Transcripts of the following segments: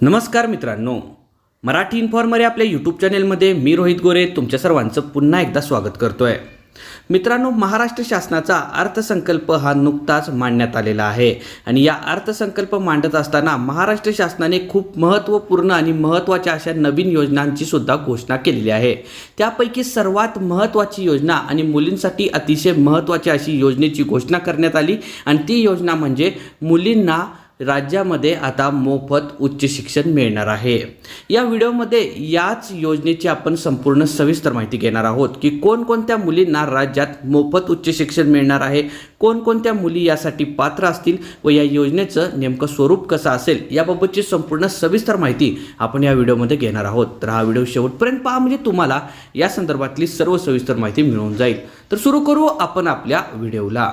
नमस्कार मित्रांनो. मराठी इन्फॉर्मर आपल्या यूट्यूब चॅनेलमध्ये मी रोहित गोरे तुमच्या सर्वांचं पुन्हा एकदा स्वागत करतो आहे मित्रांनो महाराष्ट्र शासनाचा अर्थसंकल्प हा नुकताच मांडण्यात आलेला आहे. आणि या अर्थसंकल्प मांडत असताना महाराष्ट्र शासनाने खूप महत्त्वपूर्ण आणि महत्त्वाच्या अशा नवीन योजनांची सुद्धा घोषणा केलेली आहे. त्यापैकी सर्वात महत्त्वाची योजना आणि मुलींसाठी अतिशय महत्त्वाची अशी योजनेची घोषणा करण्यात आली. आणि ती योजना म्हणजे मुलींना राज्यामध्ये आता मोफत उच्च शिक्षण मिळणार आहे. या व्हिडिओमध्ये याच योजनेची आपण संपूर्ण सविस्तर माहिती घेणार आहोत की कोणकोणत्या मुलींना राज्यात मोफत उच्च शिक्षण मिळणार आहे कोणकोणत्या मुली यासाठी पात्र असतील व या योजनेचं नेमकं स्वरूप कसं असेल याबाबतची संपूर्ण सविस्तर माहिती आपण या व्हिडिओमध्ये घेणार आहोत. तर हा व्हिडिओ शेवटपर्यंत पहा म्हणजे तुम्हाला या संदर्भातली सर्व सविस्तर माहिती मिळून जाईल. तर सुरू करू आपण आपल्या व्हिडिओला.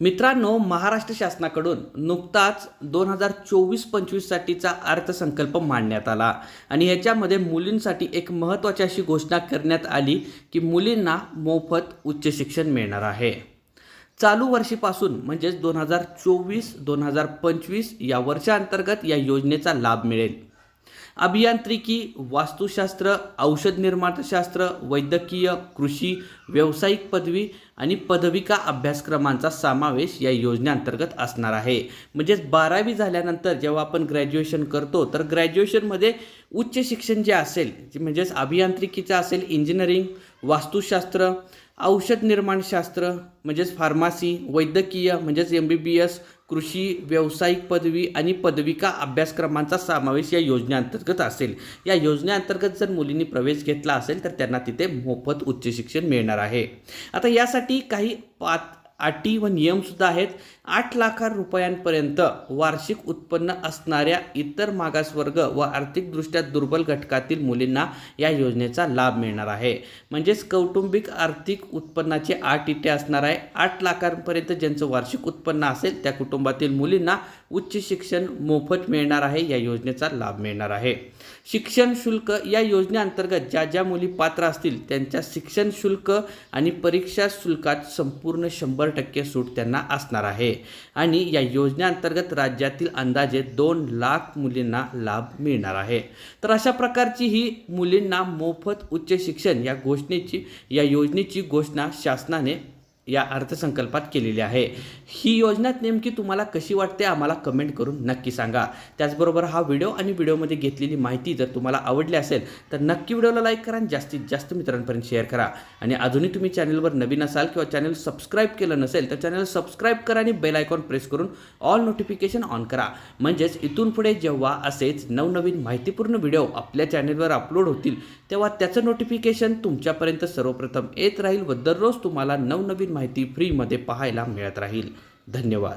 मित्रांनो महाराष्ट्र शासनाकडून नुकताच दोन हजार चोवीस पंचवीससाठीचा अर्थसंकल्प मांडण्यात आला आणि याच्यामध्ये मुलींसाठी एक महत्त्वाची अशी घोषणा करण्यात आली की मुलींना मोफत उच्च शिक्षण मिळणार आहे. चालू वर्षीपासून म्हणजेच दोन हजार चोवीस दोन हजार पंचवीस या वर्षाअंतर्गत या योजनेचा लाभ मिळेल. अभियांत्रिकी वास्तुशास्त्र औषध निर्माणशास्त्र वैद्यकीय कृषी व्यावसायिक पदवी आणि पदविका अभ्यासक्रमांचा समावेश या योजनेअंतर्गत असणार आहे. म्हणजेच बारावी झाल्यानंतर जेव्हा आपण ग्रॅज्युएशन करतो तर ग्रॅज्युएशनमध्ये उच्च शिक्षण जे असेल म्हणजेच अभियांत्रिकीचं असेल इंजिनिअरिंग वास्तुशास्त्र औषध निर्माणशास्त्र म्हणजेच फार्मासी वैद्यकीय म्हणजेच एम बी बी एस कृषी व्यावसायिक पदवी आणि पदविका अभ्यासक्रमांचा समावेश या योजनेअंतर्गत असेल. या योजनेअंतर्गत जर मुलींनी प्रवेश घेतला असेल तर त्यांना तिथे मोफत उच्च शिक्षण मिळणार आहे. आता यासाठी काही पात अटी व नियमसुद्धा आहेत. आठ लाख रुपयांपर्यंत वार्षिक उत्पन्न असणाऱ्या इतर मागासवर्ग व आर्थिकदृष्ट्या दुर्बल घटकातील मुलींना या योजनेचा लाभ मिळणार आहे. म्हणजेच कौटुंबिक आर्थिक उत्पन्नाचे आठ इटे असणार आहे. आठ लाखांपर्यंत ज्यांचं वार्षिक उत्पन्न असेल त्या कुटुंबातील मुलींना उच्च शिक्षण मोफत मिळणार आहे या योजनेचा लाभ मिळणार आहे. शिक्षण शुल्क या योजनेअंतर्गत ज्या ज्या मुली पात्र असतील त्यांच्या शिक्षण शुल्क आणि परीक्षा शुल्कात संपूर्ण शंभर टक्के सूट त्यांना असणार आहे. आणि या योजनेअंतर्गत राज्यातील अंदाजे दोन लाख मुलींना लाभ मिळणार आहे. तर अशा प्रकारची ही मुलींना मोफत उच्च शिक्षण या घोषणेची या योजनेची घोषणा शासनाने या अर्थसंकल्पात केलेली आहे. ही योजना नेमकी तुम्हाला कशी वाटते आम्हाला कमेंट करून नक्की सांगा. त्याचबरोबर हा व्हिडिओ आणि व्हिडिओमध्ये घेतलेली माहिती जर तुम्हाला आवडली असेल तर नक्की व्हिडिओला लाईक करा आणि जास्तीत जास्त मित्रांपर्यंत शेअर करा. आणि अजूनही तुम्ही चॅनलवर नवीन असाल किंवा चॅनल सबस्क्राईब केलं नसेल तर चॅनल सबस्क्राईब करा आणि बेल आयकॉन प्रेस करून ऑल नोटिफिकेशन ऑन करा. म्हणजेच इथून पुढे जेव्हा असेच नवनवीन माहितीपूर्ण व्हिडिओ आपल्या चॅनलवर अपलोड होतील तेव्हा त्याचं नोटिफिकेशन तुमच्यापर्यंत सर्वप्रथम येत राहील व दररोज तुम्हाला नवनवीन माहिती फ्रीमध्ये पाहायला मिळत राहील. धन्यवाद.